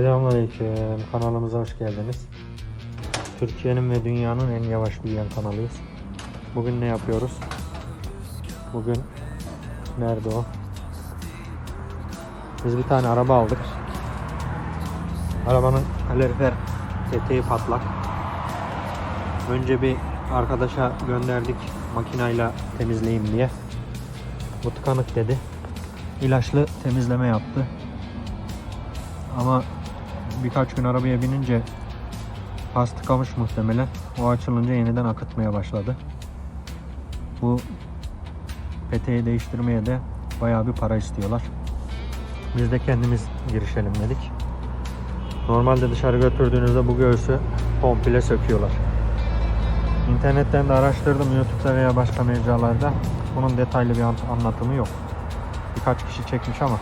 Selamünaleyküm. Kanalımıza hoş geldiniz. Türkiye'nin ve dünyanın en yavaş büyüyen kanalıyız. Bugün ne yapıyoruz? Bugün nerede o? Biz bir tane araba aldık. Arabanın kalorifer eteği patlak. Önce bir arkadaşa gönderdik makinayla temizleyeyim diye. Bu tıkanık dedi. İlaçlı temizleme yaptı. Ama birkaç gün arabaya binince pas tıkamış muhtemelen. O açılınca yeniden akıtmaya başladı. Bu peteği değiştirmeye de bayağı bir para istiyorlar. Biz de kendimiz girişelim dedik. Normalde dışarı götürdüğünüzde bu göğsü komple söküyorlar. İnternetten de araştırdım YouTube'da veya başka mecralarda. Bunun detaylı bir an- anlatımı yok. Birkaç kişi çekmiş ama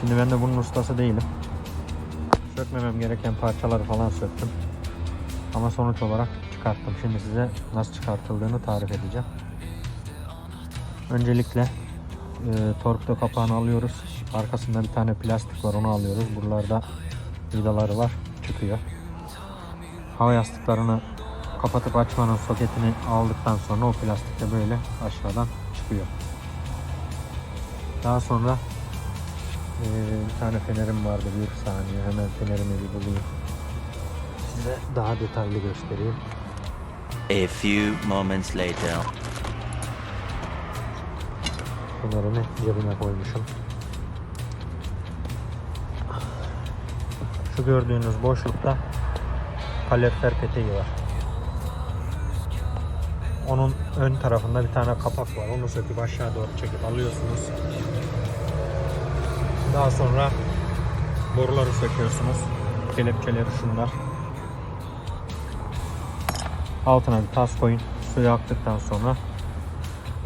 şimdi ben de bunun ustası değilim. Sökmemem gereken parçaları falan söktüm. Ama sonuç olarak çıkarttım. Şimdi size nasıl çıkartıldığını tarif edeceğim. Öncelikle e, torpido kapağını alıyoruz. Arkasında bir tane plastik var onu alıyoruz. Buralarda vidaları var. Çıkıyor. Hava yastıklarını kapatıp açmanın soketini aldıktan sonra o plastik de böyle aşağıdan çıkıyor. Daha sonra ee, bir tane fenerim vardı bir saniye hemen fenerimi bir bulayım. Size daha detaylı göstereyim. A few moments later. Fenerimi cebime koymuşum. Şu gördüğünüz boşlukta kalorifer peteği var. Onun ön tarafında bir tane kapak var. Onu söküp aşağı doğru çekip alıyorsunuz. Daha sonra boruları söküyorsunuz. Kelepçeleri şunlar. Altına bir tas koyun. Suyu aktıktan sonra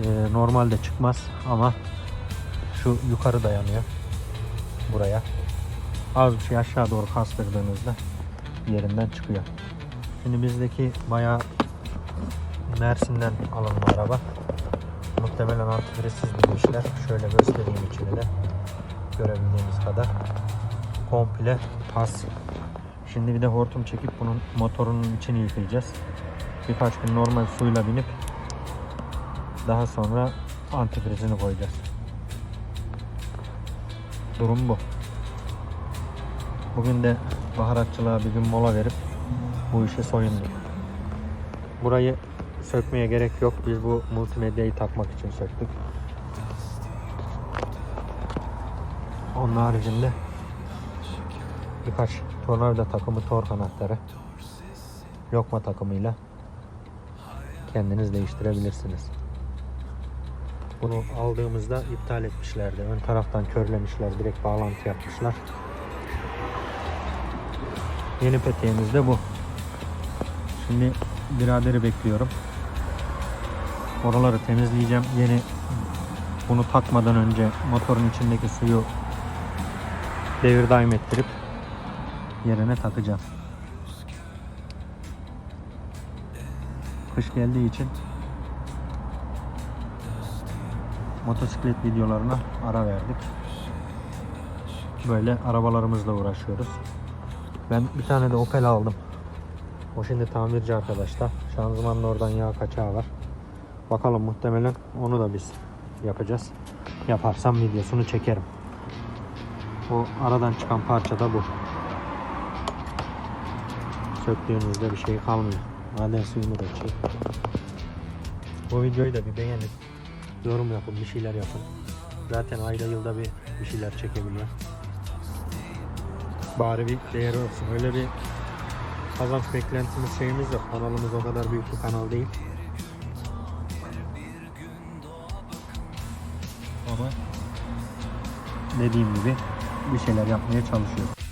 e, normalde çıkmaz ama şu yukarı dayanıyor. Buraya. Az bir şey aşağı doğru kastırdığınızda yerinden çıkıyor. Şimdi bizdeki bayağı Mersin'den alınma araba. Muhtemelen antifrizsiz bir. Şöyle göstereyim içini de görebildiğiniz kadar komple pas. Şimdi bir de hortum çekip bunun motorunun içini yıkayacağız. Birkaç gün normal suyla binip daha sonra antifrizini koyacağız. Durum bu. Bugün de baharatçılığa bir gün mola verip bu işe soyunduk. Burayı sökmeye gerek yok. Biz bu multimedyayı takmak için söktük. Onun haricinde birkaç tornavida takımı tork anahtarı lokma takımıyla kendiniz değiştirebilirsiniz. Bunu aldığımızda iptal etmişlerdi. Ön taraftan körlemişler. Direkt bağlantı yapmışlar. Yeni peteğimiz de bu. Şimdi biraderi bekliyorum. Oraları temizleyeceğim. Yeni bunu takmadan önce motorun içindeki suyu devir daim ettirip yerine takacağım. Kış geldiği için motosiklet videolarına ara verdik. Böyle arabalarımızla uğraşıyoruz. Ben bir tane de Opel aldım. O şimdi tamirci arkadaşlar. Şanzımanın oradan yağ kaçağı var. Bakalım muhtemelen onu da biz yapacağız. Yaparsam videosunu çekerim. O aradan çıkan parça da bu. Söktüğünüzde bir şey kalmıyor. Maden suyunu da çek. Bu videoyu da bir beğenin. Yorum yapın, bir şeyler yapın. Zaten ayda yılda bir bir şeyler çekebiliyor. Bari bir değeri olsun. Öyle bir kazanç beklentimiz şeyimiz yok. Kanalımız o kadar büyük bir kanal değil. Ama dediğim gibi bir şeyler yapmaya çalışıyoruz.